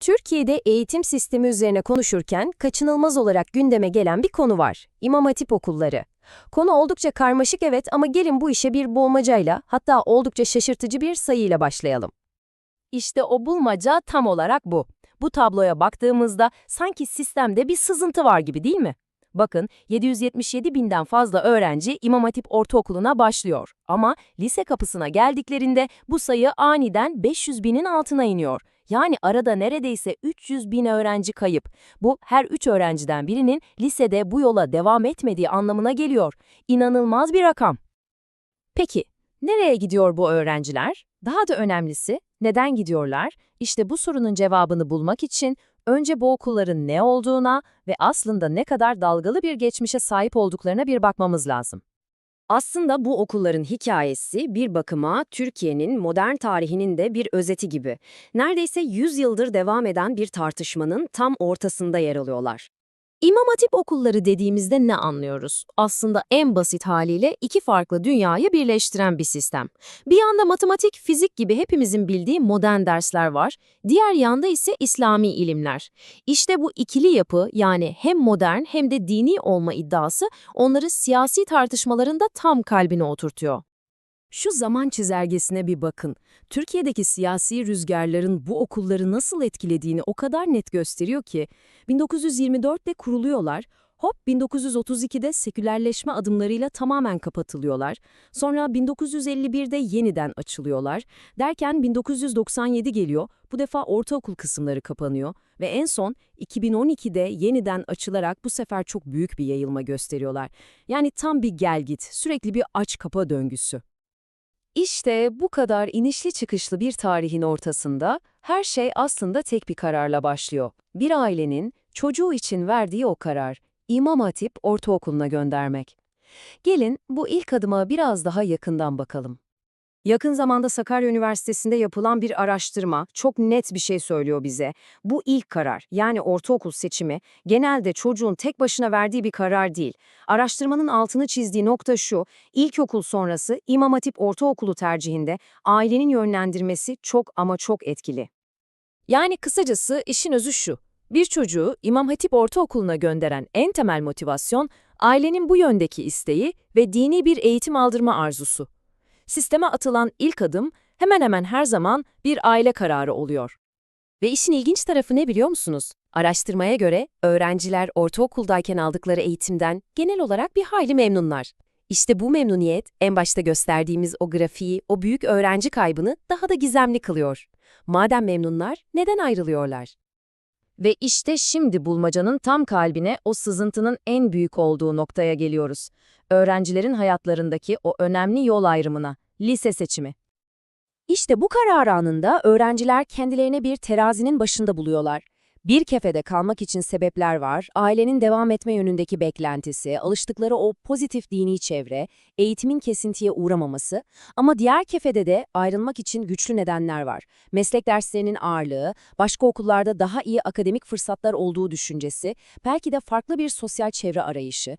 Türkiye'de eğitim sistemi üzerine konuşurken kaçınılmaz olarak gündeme gelen bir konu var. İmam Hatip okulları. Konu oldukça karmaşık evet ama gelin bu işe bir bulmacayla hatta oldukça şaşırtıcı bir sayıyla başlayalım. İşte o bulmaca tam olarak bu. Bu tabloya baktığımızda sanki sistemde bir sızıntı var gibi değil mi? Bakın 777 binden fazla öğrenci İmam Hatip Ortaokulu'na başlıyor. Ama lise kapısına geldiklerinde bu sayı aniden 500 binin altına iniyor. Yani arada neredeyse 300 bin öğrenci kayıp. Bu her 3 öğrenciden birinin lisede bu yola devam etmediği anlamına geliyor. İnanılmaz bir rakam. Peki, nereye gidiyor bu öğrenciler? Daha da önemlisi, neden gidiyorlar? İşte bu sorunun cevabını bulmak için önce bu okulların ne olduğuna ve aslında ne kadar dalgalı bir geçmişe sahip olduklarına bir bakmamız lazım. Aslında bu okulların hikayesi bir bakıma Türkiye'nin modern tarihinin de bir özeti gibi. Neredeyse 100 yıldır devam eden bir tartışmanın tam ortasında yer alıyorlar. İmam Hatip okulları dediğimizde ne anlıyoruz? Aslında en basit haliyle iki farklı dünyayı birleştiren bir sistem. Bir yanda matematik, fizik gibi hepimizin bildiği modern dersler var, diğer yanda ise İslami ilimler. İşte bu ikili yapı yani hem modern hem de dini olma iddiası onları siyasi tartışmalarında tam kalbine oturtuyor. Şu zaman çizelgesine bir bakın. Türkiye'deki siyasi rüzgarların bu okulları nasıl etkilediğini o kadar net gösteriyor ki 1924'te kuruluyorlar, hop 1932'de sekülerleşme adımlarıyla tamamen kapatılıyorlar. Sonra 1951'de yeniden açılıyorlar. Derken 1997 geliyor, bu defa ortaokul kısımları kapanıyor ve en son 2012'de yeniden açılarak bu sefer çok büyük bir yayılma gösteriyorlar. Yani tam bir gel git, sürekli bir aç kapa döngüsü. İşte bu kadar inişli çıkışlı bir tarihin ortasında her şey aslında tek bir kararla başlıyor. Bir ailenin çocuğu için verdiği o karar, İmam Hatip Ortaokulu'na göndermek. Gelin bu ilk adıma biraz daha yakından bakalım. Yakın zamanda Sakarya Üniversitesi'nde yapılan bir araştırma çok net bir şey söylüyor bize. Bu ilk karar, yani ortaokul seçimi, genelde çocuğun tek başına verdiği bir karar değil. Araştırmanın altını çizdiği nokta şu, ilkokul sonrası İmam Hatip Ortaokulu tercihinde ailenin yönlendirmesi çok ama çok etkili. Yani kısacası işin özü şu, bir çocuğu İmam Hatip Ortaokulu'na gönderen en temel motivasyon, ailenin bu yöndeki isteği ve dini bir eğitim aldırma arzusu sisteme atılan ilk adım hemen hemen her zaman bir aile kararı oluyor. Ve işin ilginç tarafı ne biliyor musunuz? Araştırmaya göre öğrenciler ortaokuldayken aldıkları eğitimden genel olarak bir hayli memnunlar. İşte bu memnuniyet en başta gösterdiğimiz o grafiği, o büyük öğrenci kaybını daha da gizemli kılıyor. Madem memnunlar, neden ayrılıyorlar? Ve işte şimdi bulmacanın tam kalbine o sızıntının en büyük olduğu noktaya geliyoruz. Öğrencilerin hayatlarındaki o önemli yol ayrımına, lise seçimi. İşte bu karar anında öğrenciler kendilerine bir terazinin başında buluyorlar. Bir kefede kalmak için sebepler var, ailenin devam etme yönündeki beklentisi, alıştıkları o pozitif dini çevre, eğitimin kesintiye uğramaması ama diğer kefede de ayrılmak için güçlü nedenler var. Meslek derslerinin ağırlığı, başka okullarda daha iyi akademik fırsatlar olduğu düşüncesi, belki de farklı bir sosyal çevre arayışı.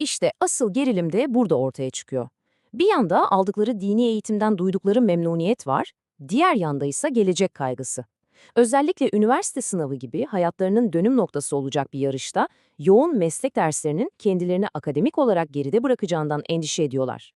İşte asıl gerilim de burada ortaya çıkıyor. Bir yanda aldıkları dini eğitimden duydukları memnuniyet var, diğer yanda ise gelecek kaygısı. Özellikle üniversite sınavı gibi hayatlarının dönüm noktası olacak bir yarışta yoğun meslek derslerinin kendilerini akademik olarak geride bırakacağından endişe ediyorlar.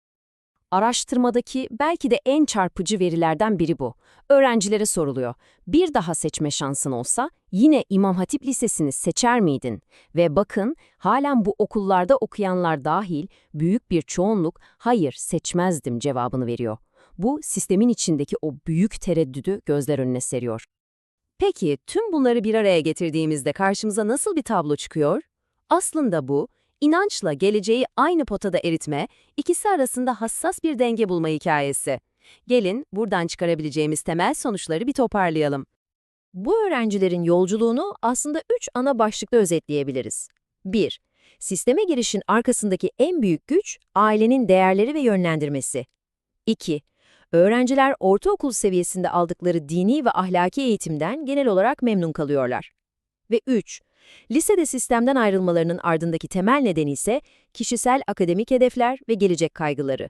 Araştırmadaki belki de en çarpıcı verilerden biri bu. Öğrencilere soruluyor. Bir daha seçme şansın olsa yine İmam Hatip Lisesi'ni seçer miydin? Ve bakın halen bu okullarda okuyanlar dahil büyük bir çoğunluk hayır seçmezdim cevabını veriyor. Bu sistemin içindeki o büyük tereddüdü gözler önüne seriyor. Peki tüm bunları bir araya getirdiğimizde karşımıza nasıl bir tablo çıkıyor? Aslında bu, inançla geleceği aynı potada eritme, ikisi arasında hassas bir denge bulma hikayesi. Gelin buradan çıkarabileceğimiz temel sonuçları bir toparlayalım. Bu öğrencilerin yolculuğunu aslında üç ana başlıkta özetleyebiliriz. 1. Sisteme girişin arkasındaki en büyük güç ailenin değerleri ve yönlendirmesi. 2. Öğrenciler ortaokul seviyesinde aldıkları dini ve ahlaki eğitimden genel olarak memnun kalıyorlar. Ve 3. Lisede sistemden ayrılmalarının ardındaki temel nedeni ise kişisel akademik hedefler ve gelecek kaygıları.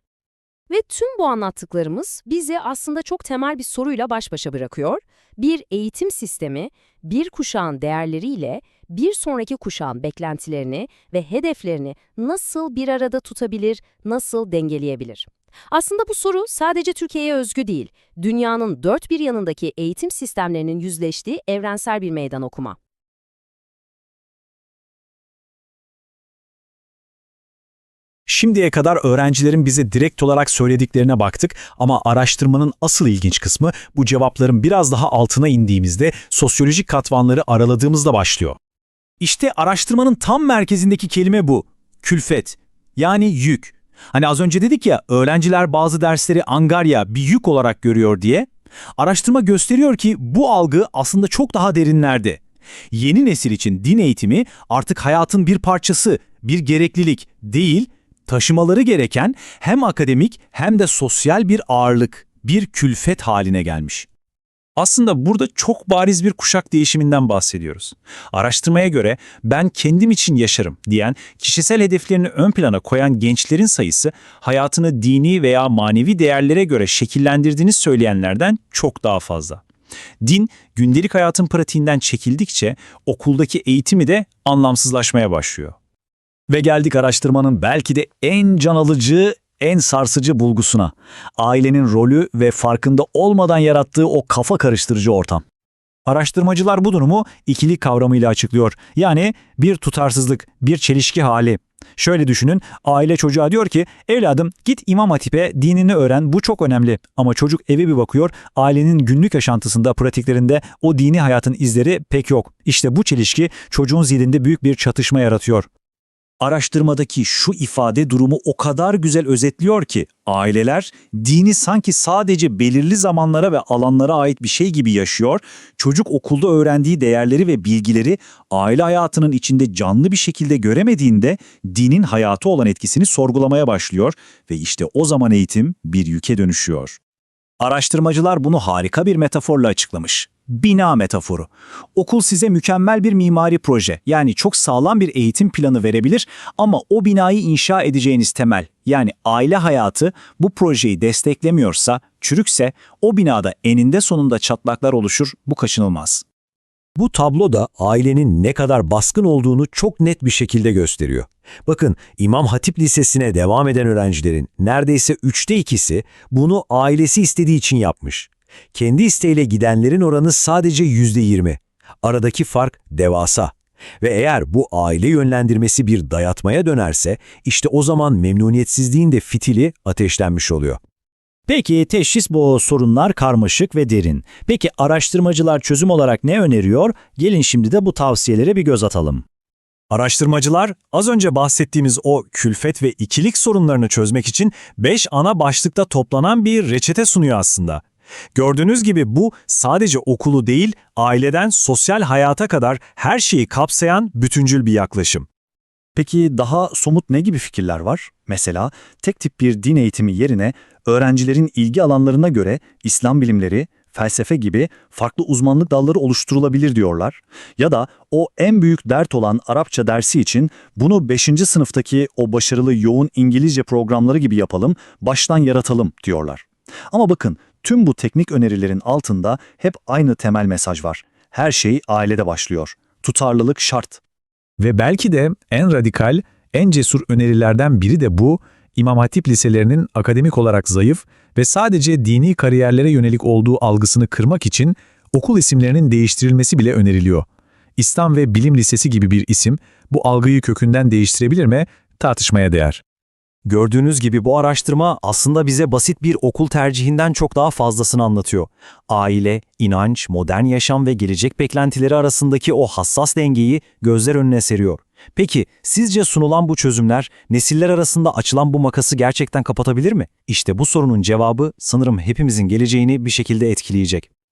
Ve tüm bu anlattıklarımız bizi aslında çok temel bir soruyla baş başa bırakıyor. Bir eğitim sistemi, bir kuşağın değerleriyle bir sonraki kuşağın beklentilerini ve hedeflerini nasıl bir arada tutabilir, nasıl dengeleyebilir? Aslında bu soru sadece Türkiye'ye özgü değil, dünyanın dört bir yanındaki eğitim sistemlerinin yüzleştiği evrensel bir meydan okuma. Şimdiye kadar öğrencilerin bize direkt olarak söylediklerine baktık ama araştırmanın asıl ilginç kısmı bu cevapların biraz daha altına indiğimizde sosyolojik katmanları araladığımızda başlıyor. İşte araştırmanın tam merkezindeki kelime bu. Külfet. Yani yük. Hani az önce dedik ya öğrenciler bazı dersleri angarya bir yük olarak görüyor diye. Araştırma gösteriyor ki bu algı aslında çok daha derinlerde. Yeni nesil için din eğitimi artık hayatın bir parçası, bir gereklilik değil, taşımaları gereken hem akademik hem de sosyal bir ağırlık, bir külfet haline gelmiş. Aslında burada çok bariz bir kuşak değişiminden bahsediyoruz. Araştırmaya göre ben kendim için yaşarım diyen, kişisel hedeflerini ön plana koyan gençlerin sayısı hayatını dini veya manevi değerlere göre şekillendirdiğini söyleyenlerden çok daha fazla. Din, gündelik hayatın pratiğinden çekildikçe okuldaki eğitimi de anlamsızlaşmaya başlıyor. Ve geldik araştırmanın belki de en can alıcı, en sarsıcı bulgusuna. Ailenin rolü ve farkında olmadan yarattığı o kafa karıştırıcı ortam. Araştırmacılar bu durumu ikili kavramıyla açıklıyor. Yani bir tutarsızlık, bir çelişki hali. Şöyle düşünün, aile çocuğa diyor ki, evladım git İmam Hatip'e dinini öğren, bu çok önemli. Ama çocuk eve bir bakıyor, ailenin günlük yaşantısında, pratiklerinde o dini hayatın izleri pek yok. İşte bu çelişki çocuğun zihninde büyük bir çatışma yaratıyor. Araştırmadaki şu ifade durumu o kadar güzel özetliyor ki aileler dini sanki sadece belirli zamanlara ve alanlara ait bir şey gibi yaşıyor, çocuk okulda öğrendiği değerleri ve bilgileri aile hayatının içinde canlı bir şekilde göremediğinde dinin hayatı olan etkisini sorgulamaya başlıyor ve işte o zaman eğitim bir yüke dönüşüyor. Araştırmacılar bunu harika bir metaforla açıklamış. Bina metaforu. Okul size mükemmel bir mimari proje, yani çok sağlam bir eğitim planı verebilir ama o binayı inşa edeceğiniz temel, yani aile hayatı bu projeyi desteklemiyorsa, çürükse o binada eninde sonunda çatlaklar oluşur, bu kaçınılmaz. Bu tablo da ailenin ne kadar baskın olduğunu çok net bir şekilde gösteriyor. Bakın İmam Hatip Lisesi'ne devam eden öğrencilerin neredeyse üçte ikisi bunu ailesi istediği için yapmış. Kendi isteğiyle gidenlerin oranı sadece yüzde yirmi. Aradaki fark devasa. Ve eğer bu aile yönlendirmesi bir dayatmaya dönerse işte o zaman memnuniyetsizliğin de fitili ateşlenmiş oluyor. Peki teşhis bu sorunlar karmaşık ve derin. Peki araştırmacılar çözüm olarak ne öneriyor? Gelin şimdi de bu tavsiyelere bir göz atalım. Araştırmacılar az önce bahsettiğimiz o külfet ve ikilik sorunlarını çözmek için 5 ana başlıkta toplanan bir reçete sunuyor aslında. Gördüğünüz gibi bu sadece okulu değil, aileden sosyal hayata kadar her şeyi kapsayan bütüncül bir yaklaşım. Peki daha somut ne gibi fikirler var? Mesela tek tip bir din eğitimi yerine öğrencilerin ilgi alanlarına göre İslam bilimleri, felsefe gibi farklı uzmanlık dalları oluşturulabilir diyorlar. Ya da o en büyük dert olan Arapça dersi için bunu 5. sınıftaki o başarılı yoğun İngilizce programları gibi yapalım, baştan yaratalım diyorlar. Ama bakın tüm bu teknik önerilerin altında hep aynı temel mesaj var. Her şey ailede başlıyor. Tutarlılık şart. Ve belki de en radikal, en cesur önerilerden biri de bu, İmam Hatip liselerinin akademik olarak zayıf ve sadece dini kariyerlere yönelik olduğu algısını kırmak için okul isimlerinin değiştirilmesi bile öneriliyor. İslam ve Bilim Lisesi gibi bir isim bu algıyı kökünden değiştirebilir mi? Tartışmaya değer. Gördüğünüz gibi bu araştırma aslında bize basit bir okul tercihinden çok daha fazlasını anlatıyor. Aile, inanç, modern yaşam ve gelecek beklentileri arasındaki o hassas dengeyi gözler önüne seriyor. Peki sizce sunulan bu çözümler nesiller arasında açılan bu makası gerçekten kapatabilir mi? İşte bu sorunun cevabı sanırım hepimizin geleceğini bir şekilde etkileyecek.